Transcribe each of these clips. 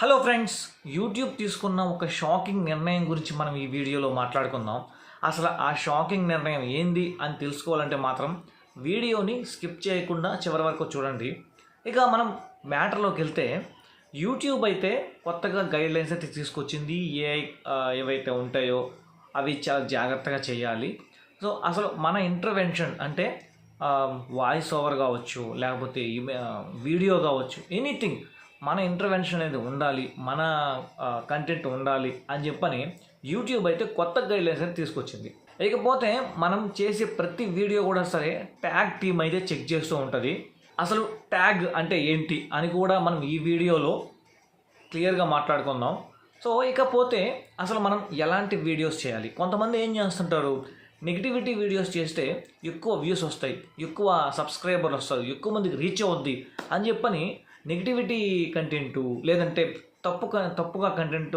Hello friends YouTube తీసుకున్న ఒక shocking నిర్ణయం గురించి మనం ఈ వీడియోలో మాట్లాడుకుందాం. అసలు ఆ షాకింగ్ నిర్ణయం ఏంది అని తెలుసుకోవాలంటే మాత్రం వీడియోని స్కిప్ చేయకుండా చివరి వరకు చూడండి. ఇక మనం మ్యాటర్లోకి వెళ్తే యూట్యూబ్ అయితే కొత్తగా గైడ్ లైన్స్ అయితే తీసుకొచ్చింది. ఏ ఏవైతే ఉంటాయో అవి చాలా జాగ్రత్తగా చేయాలి. సో అసలు మన ఇంటర్వెన్షన్ అంటే వాయిస్ ఓవర్ కావచ్చు లేకపోతే వీడియో కావచ్చు ఎనీథింగ్ మన ఇంటర్వెన్షన్ అనేది ఉండాలి మన కంటెంట్ ఉండాలి అని చెప్పని యూట్యూబ్ అయితే కొత్త గైడ్లైన్స్ అయితే తీసుకొచ్చింది. ఇకపోతే మనం చేసే ప్రతి వీడియో కూడా సరే ట్యాగ్ టీమ్ అయితే చెక్ చేస్తూ ఉంటుంది. అసలు ట్యాగ్ అంటే ఏంటి అని కూడా మనం ఈ వీడియోలో క్లియర్గా మాట్లాడుకుందాం. సో ఇకపోతే అసలు మనం ఎలాంటి వీడియోస్ చేయాలి? కొంతమంది ఏం చేస్తుంటారు? నెగిటివిటీ వీడియోస్ చేస్తే ఎక్కువ వ్యూస్ వస్తాయి ఎక్కువ సబ్స్క్రైబర్లు వస్తారు ఎక్కువ మందికి రీచ్ అవుద్ది అని చెప్పని నెగిటివిటీ కంటెంటు లేదంటే తప్పు తప్పుగా కంటెంట్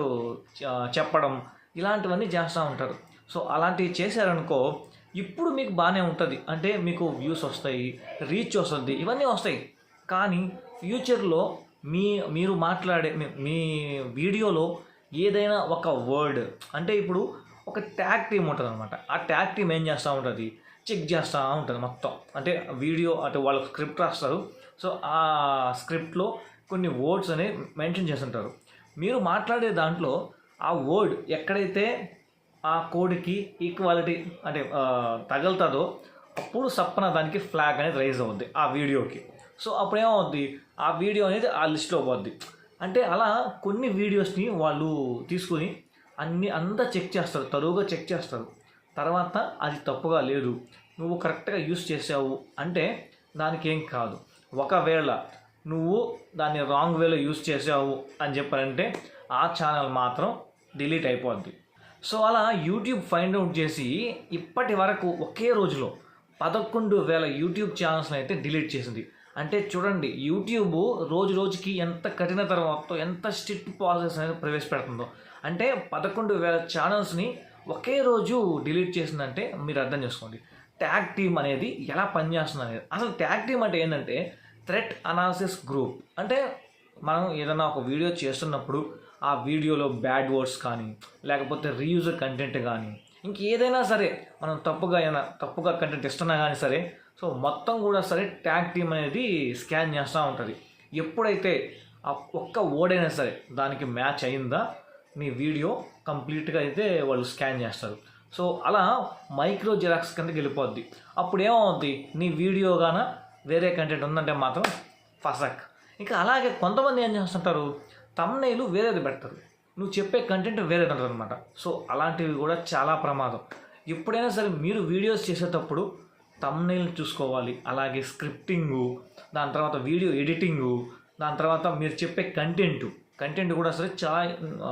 చెప్పడం ఇలాంటివన్నీ చేస్తూ ఉంటారు. సో అలాంటివి చేశారనుకో ఇప్పుడు మీకు బాగానే ఉంటుంది. అంటే మీకు వ్యూస్ వస్తాయి రీచ్ వస్తుంది ఇవన్నీ వస్తాయి. కానీ ఫ్యూచర్లో మీ మీరు మాట్లాడే మీ వీడియోలో ఏదైనా ఒక వర్డ్ అంటే ఇప్పుడు ఒక ట్యాగ్ టీమ్ ఉంటుంది అనమాట ఆ ట్యాగ్ టీమ్ ఏం చేస్తూ ఉంటుంది? చెక్ చేస్తూ ఉంటుంది మొత్తం. అంటే వీడియో అంటే వాళ్ళు స్క్రిప్ట్ రాస్తారు. సో ఆ స్క్రిప్ట్లో కొన్ని వర్డ్స్ అనేవి మెన్షన్ చేస్తుంటారు. మీరు మాట్లాడే దాంట్లో ఆ వర్డ్ ఎక్కడైతే ఆ కోడ్కి ఈక్వాలిటీ అంటే తగులుతుందో అప్పుడు సప్పన దానికి ఫ్లాగ్ అనేది రైజ్ అవుద్ది ఆ వీడియోకి. సో అప్పుడు ఏమవుద్ది ఆ వీడియో అనేది ఆ లిస్ట్లో పోద్ది. అంటే అలా కొన్ని వీడియోస్ని వాళ్ళు తీసుకుని అన్ని అంతా చెక్ చేస్తారు. తరువుగా చెక్ చేస్తారు. తర్వాత అది తప్పుగా లేదు. నువ్వు కరెక్ట్గా యూస్ చేసావు అంటే దానికి ఏం కాదు. ఒకవేళ నువ్వు దాన్ని రాంగ్ వేలో యూస్ చేసావు అని చెప్పారంటే ఆ ఛానల్ మాత్రం డిలీట్ అయిపోద్ది. సో అలా యూట్యూబ్ ఫైండ్ అవుట్ చేసి ఇప్పటి వరకు ఒకే రోజులో పదకొండు వేల యూట్యూబ్ ఛానల్స్ని అయితే డిలీట్ చేసింది. అంటే చూడండి యూట్యూబ్ రోజు రోజుకి ఎంత కఠిన తర్వాత ఎంత స్ట్రిక్ట్ ప్రాసెస్ అనేది ప్రవేశపెడుతుందో. అంటే పదకొండు వేల ఛానల్స్ని ఒకే రోజు డిలీట్ చేసిందంటే మీరు అర్థం చేసుకోండి. ట్యాగ్ టీమ్ అనేది ఎలా పనిచేస్తుంది అనేది అసలు ట్యాగ్ టీమ్ అంటే ఏంటంటే థ్రెట్ అనాలిసిస్ గ్రూప్. అంటే మనం ఏదైనా ఒక వీడియో చేస్తున్నప్పుడు ఆ వీడియోలో బ్యాడ్ వర్డ్స్ కానీ లేకపోతే రీయూజర్ కంటెంట్ కానీ ఇంక ఏదైనా సరే మనం తప్పుగా అయినా తప్పుగా కంటెంట్ ఇస్తున్నా కానీ సరే సో మొత్తం కూడా సరే ట్యాగ్ టీమ్ అనేది స్కాన్ చేస్తూ ఉంటుంది. ఎప్పుడైతే ఆ ఒక్క ఓడైనా సరే దానికి మ్యాచ్ అయిందా? మీ వీడియో కంప్లీట్గా అయితే వాళ్ళు స్కాన్ చేస్తారు. సో అలా మైక్రో జిరాక్స్ కిందకి వెళ్ళిపోద్ది. అప్పుడు ఏమవుద్ది నీ వీడియో గాన వేరే కంటెంట్ ఉందంటే మాత్రం ఫసక్. ఇంకా అలాగే కొంతమంది ఏం చేస్తుంటారు? తమ్నైలు వేరేది పెడతారు. నువ్వు చెప్పే కంటెంట్ వేరేది అంటారు అనమాట సో అలాంటివి కూడా చాలా ప్రమాదం. ఎప్పుడైనా సరే మీరు వీడియోస్ చేసేటప్పుడు తమ్నైల్ చూసుకోవాలి. అలాగే స్క్రిప్టింగు దాని తర్వాత వీడియో ఎడిటింగు దాని తర్వాత మీరు చెప్పే కంటెంట్ కంటెంట్ కూడా సరే చాలా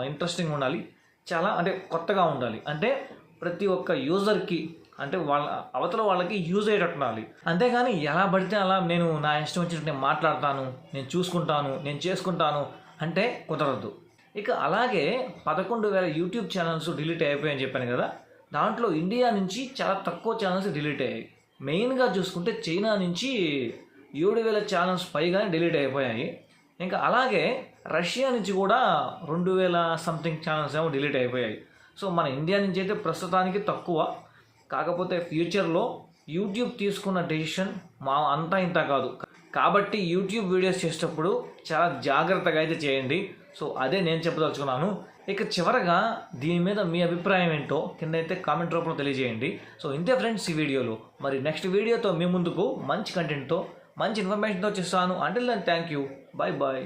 ఇంట్రెస్టింగ్ ఉండాలి. చాలా అంటే కొత్తగా ఉండాలి. అంటే ప్రతి ఒక్క యూజర్కి అంటే వాళ్ళ అవతల వాళ్ళకి యూజ్ అయ్యేటట్టు ఉండాలి. అంతేగాని ఎలా పడితే అలా నేను నా ఇష్టం వచ్చినట్టు నేను మాట్లాడతాను నేను చూసుకుంటాను నేను చేసుకుంటాను అంటే కుదరదు. ఇక అలాగే పదకొండు వేల యూట్యూబ్ ఛానల్స్ డిలీట్ అయిపోయాయని చెప్పాను కదా దాంట్లో ఇండియా నుంచి చాలా తక్కువ ఛానల్స్ డిలీట్ అయ్యాయి. మెయిన్గా చూసుకుంటే చైనా నుంచి ఏడు వేల ఛానల్స్ పైగానే డిలీట్ అయిపోయాయి. ఇంకా అలాగే రష్యా నుంచి కూడా రెండు వేల సంథింగ్ ఛానల్స్ ఏమో డిలీట్ అయిపోయాయి. సో మన ఇండియా నుంచి అయితే ప్రస్తుతానికి తక్కువ. కాకపోతే ఫ్యూచర్లో యూట్యూబ్ తీసుకున్న డెసిషన్ మా అంతా ఇంత కాదు. కాబట్టి యూట్యూబ్ వీడియోస్ చేసేటప్పుడు చాలా జాగ్రత్తగా అయితే చేయండి. సో అదే నేను చెప్పదలుచుకున్నాను. ఇక చివరగా దీని మీద మీ అభిప్రాయం ఏంటో కింద అయితే కామెంట్ రూపంలో తెలియజేయండి. సో ఇంతే ఫ్రెండ్స్ ఈ వీడియోలో. మరి నెక్స్ట్ వీడియోతో మీ ముందుకు మంచి కంటెంట్తో మంచి ఇన్ఫర్మేషన్తో చేస్తాను అంటే థ్యాంక్ యూ బాయ్ బాయ్